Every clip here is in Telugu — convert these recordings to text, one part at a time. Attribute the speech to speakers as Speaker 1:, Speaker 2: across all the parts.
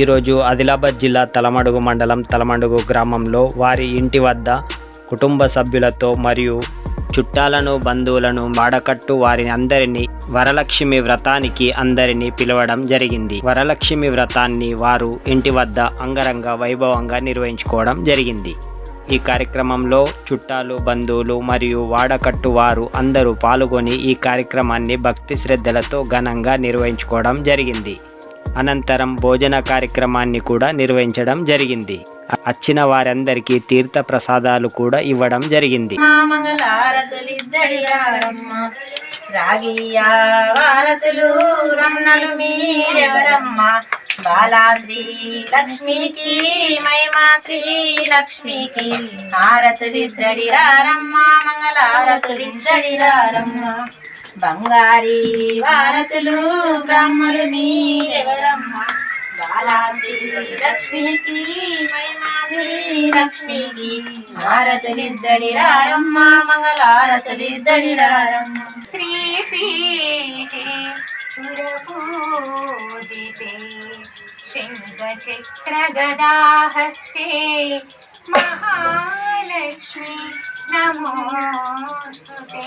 Speaker 1: ఈరోజు ఆదిలాబాద్ జిల్లా తలమడుగు మండలం తలమడుగు గ్రామంలో వారి ఇంటి వద్ద కుటుంబ సభ్యులతో మరియు చుట్టాలను బంధువులను మాడకట్టు వారిని అందరినీ వరలక్ష్మి వ్రతానికి అందరినీ పిలవడం జరిగింది. వరలక్ష్మి వ్రతాన్ని వారు ఇంటి వద్ద అంగరంగ వైభవంగా నిర్వహించుకోవడం జరిగింది. ఈ కార్యక్రమంలో చుట్టాలు బంధువులు మరియు వాడకట్టు వారు అందరూ పాల్గొని ఈ కార్యక్రమాన్ని భక్తి శ్రద్ధలతో ఘనంగా నిర్వహించుకోవడం జరిగింది. అనంతరం భోజన కార్యక్రమాన్ని కూడా నిర్వహించడం జరిగింది. వచ్చిన వారందరికీ తీర్థ ప్రసాదాలు కూడా ఇవ్వడం జరిగింది.
Speaker 2: బాలాశ్రీ లక్ష్మికి లక్ష్మికి హారతులిద్దడిరారమ్మ మంగళారతులిద్దడిరారమ్మ బంగారి వారతులు బ్రహ్మలు మీరెవరమ్మ బాలాశ్రీ లక్ష్మికి లక్ష్మికి హారతులిద్దడి రారమ్మ మంగళారతులిద్దడి రారమ్మ.
Speaker 3: శ్రీపీఠే సురపూజితే శంఖచక్రగదాహస్తే మహాలక్ష్మి నమోస్తుతే.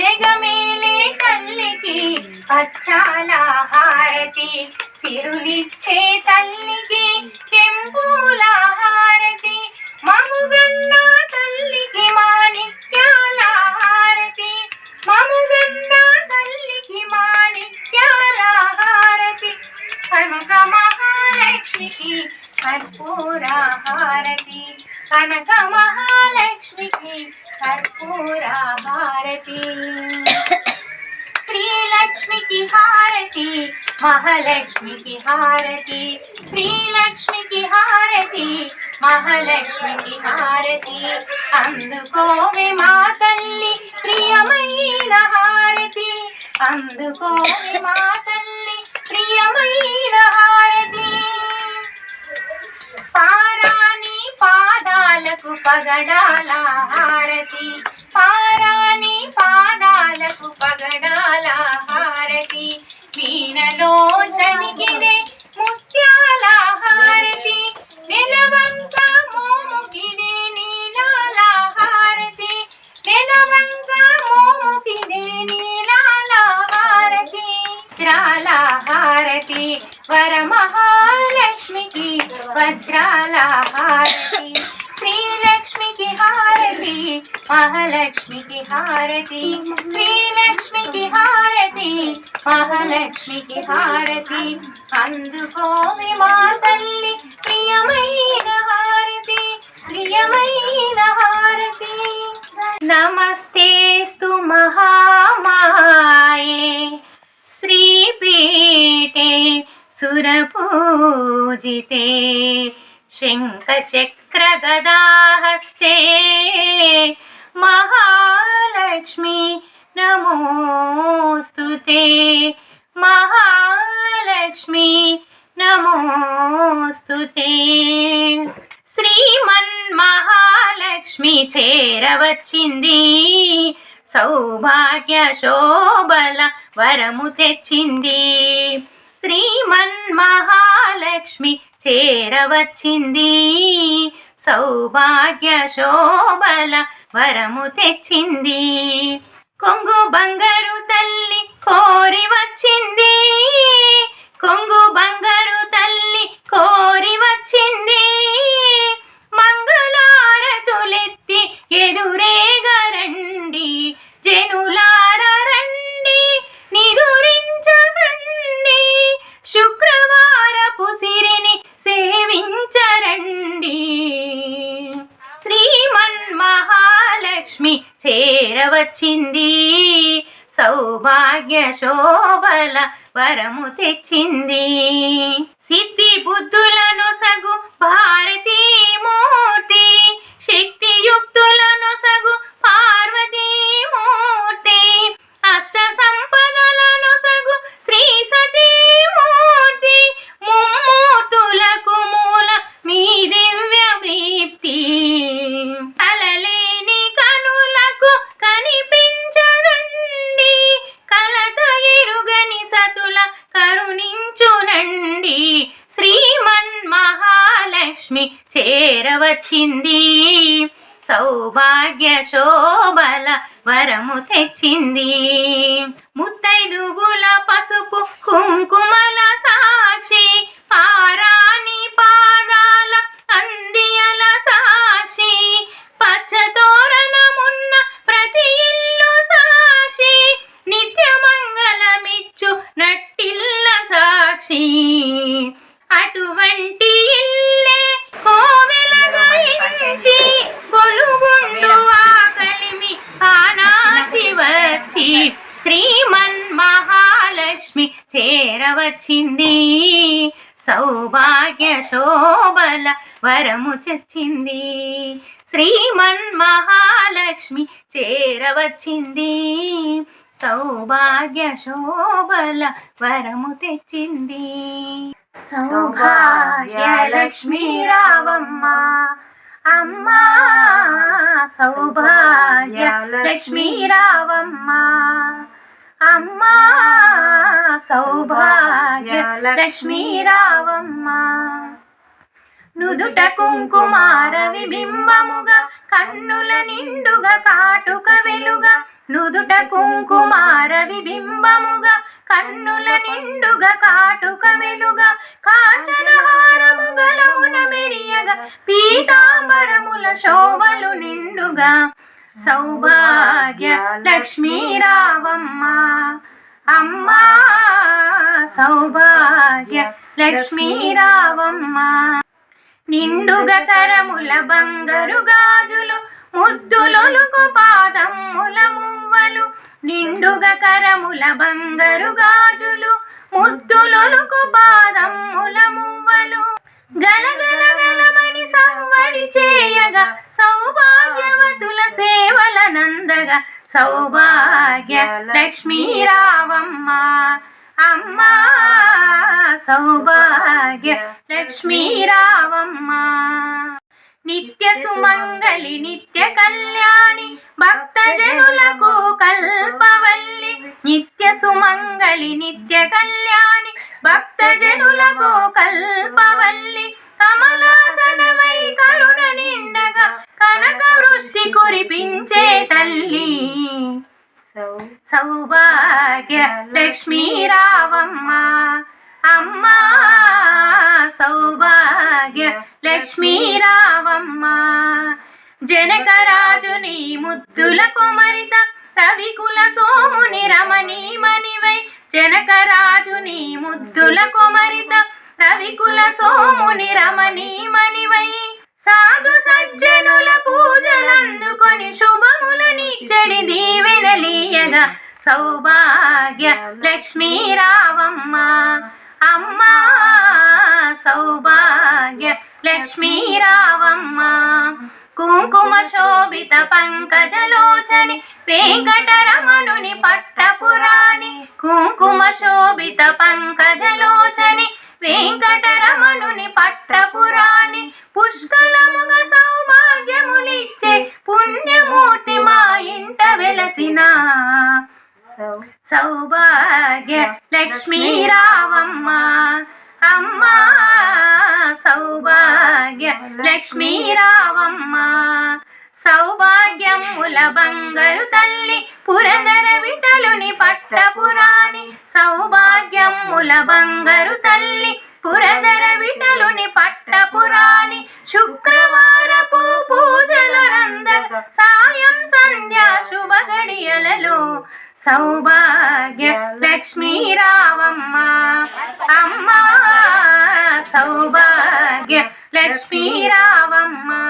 Speaker 3: జగమేలే తల్లికి పచ్చాల హారతి. సిరులిచ్చే తల్లికి కెంపుల హారతి హారతి. శ్రీలక్ష్మికి హారతి మహాలక్ష్మికి హారతి. శ్రీలక్ష్మికి హారతి మహాలక్ష్మికి హారతి. అందుకోవే మా తల్లి ప్రియమైన హారతి. అందుకోవే మా తల్లి ప్రియమైన హారతి. పారాని పాదాలకు పగడాల హారతి. నీ పాదాలకు పగడాల హారతి. వీణలో చనిగిరే ముత్యాల హారతి. మహాలక్ష్మికి హారతి శ్రీలక్ష్మికి హారతి మహాలక్ష్మికి హారతి అందుకోవి మా తల్లి ప్రియమైన హారతి ప్రియమైన హారతి నమస్తేస్తు మహామాయే श्रीपीठे सुरपूजिते शङ्खचक्रगदाहस्ते మహాలక్ష్మి నమోస్తుతే. మహాలక్ష్మి నమోస్తుతే. శ్రీమన్ మహాలక్ష్మి చేరవచ్చింది సౌభాగ్య శోభల వరము తెచ్చింది. శ్రీమన్ మహాలక్ష్మి చేరవచ్చింది సౌభాగ్య శోభల వరము తెచ్చింది. కొంగు బంగారు తల్లి కోరి వచ్చింది. కొంగు బంగారు తల్లి కోరి వచ్చింది. మంగళారతులెత్తి ఎదురేగరండి శోభల వరము తెచ్చింది. సిద్ధి బుద్ధులను సగు భారతీ మూర్తి శక్తి యుక్తులను సగు పార్వతీ మూర్తి అష్ట తెచ్చింది. సౌభాగ్య శోభల వరము తెచ్చింది. ముత్తైదుగుల పసుపు కుంకుమల సాక్షి పారాని పాదాల అందియల సాక్షి పచ్చతోరణమున్న ప్రతి ఇల్లు సాక్షి నిత్య మంగళమిచ్చు నట్టిల్ల సాక్షి. అటువంటి వచ్చింది సౌభాగ్య శోభల వరము చచ్చింది. శ్రీమన్ మహాలక్ష్మి చేరవచ్చింది సౌభాగ్య శోభల వరము తెచ్చింది. సౌభాగ్య లక్ష్మీ రావమ్మ. అమ్మా సౌభాగ్య లక్ష్మీ రావమ్మ. అమ్మా సౌభాగ్య లక్ష్మీ రావమ్మ. నుదుట కుంకుమార విబింబముగా కన్నుల నిండుగా కాటుక వెలుగా. నుదుట కుంకుమార విబింబముగా కన్నుల నిండుగా కాటుక వెలుగా. కాచన హారము గలమున మెరియగా పీతాంబరముల శోభలు నిండుగా. సౌభాగ్య లక్ష్మీ రావమ్మ. అమ్మా సౌభాగ్య లక్ష్మీ రావమ్మ. నిండుగ కరముల బంగారు గాజులు ముద్దులొలుకు పాదమ్ముల మువ్వలు. నిండుగ కరముల బంగారు గాజులు ముద్దులొలుకు పాదమ్ముల మువ్వలు. గలగల గలమని నందగా సౌభాగ్యవతుల సేవల నందగా సౌభాగ్య లక్ష్మీ రావమ్మ. అమ్మ సౌభాగ్య లక్ష్మీ రావమ్మ. నిత్య సుమంగళి నిత్య కళ్యాణి భక్త జనులకు కల్పవల్లి. నిత్య సుమంగళి నిత్య కళ్యాణి భక్త జనులకు కల్పవల్లి. కమలాసనమై కరుణ నిండగా కనక వృష్టి కురిపించే తల్లి. సౌభాగ్య లక్ష్మీ రావమ్మ. అమ్మా సౌభాగ్య లక్ష్మీ రావమ్మ. జనకరాజుని ముద్దుల కుమరిత రవికుల సోముని రమణీమణివై. జనకరాజుని ముద్దుల కుమరిత రవికుల సోముని రమణీ మణివై. సాధు సజ్జనుల పూజలందుకొని శుభములనిచ్చడి దీవెనలీయగా సౌభాగ్య లక్ష్మీ రావమ్మ అమ్మా సౌభాగ్య లక్ష్మీ రావమ్మ కుంకుమ శోభిత పంకజలోచని వెంకటరమణుని పట్టపురాణి. కుంకుమ శోభిత పంకజలోచని వెంకటరమణుని పట్టపురాణి పుష్కలముగా సౌభాగ్యములిచ్చే పుణ్యమూర్తి మా ఇంట వెలసిన సౌభాగ్య లక్ష్మీ రావమ్మ అమ్మా సౌభాగ్య లక్ష్మీ రావమ్మ సౌభాగ్యముల బంగరు తల్లి పురందర విఠలుని పట్టపురాణి. సౌభాగ్యముల బంగరు తల్లి పురందర విఠలుని పట్టపురాణి. శుక్రవారపు పూజలు రందగ సాయం సంధ్యా శుభ గడియలలో. సౌభాగ్య లక్ష్మీ రావమ్మ అమ్మా. సౌభాగ్య లక్ష్మీ రావమ్మ.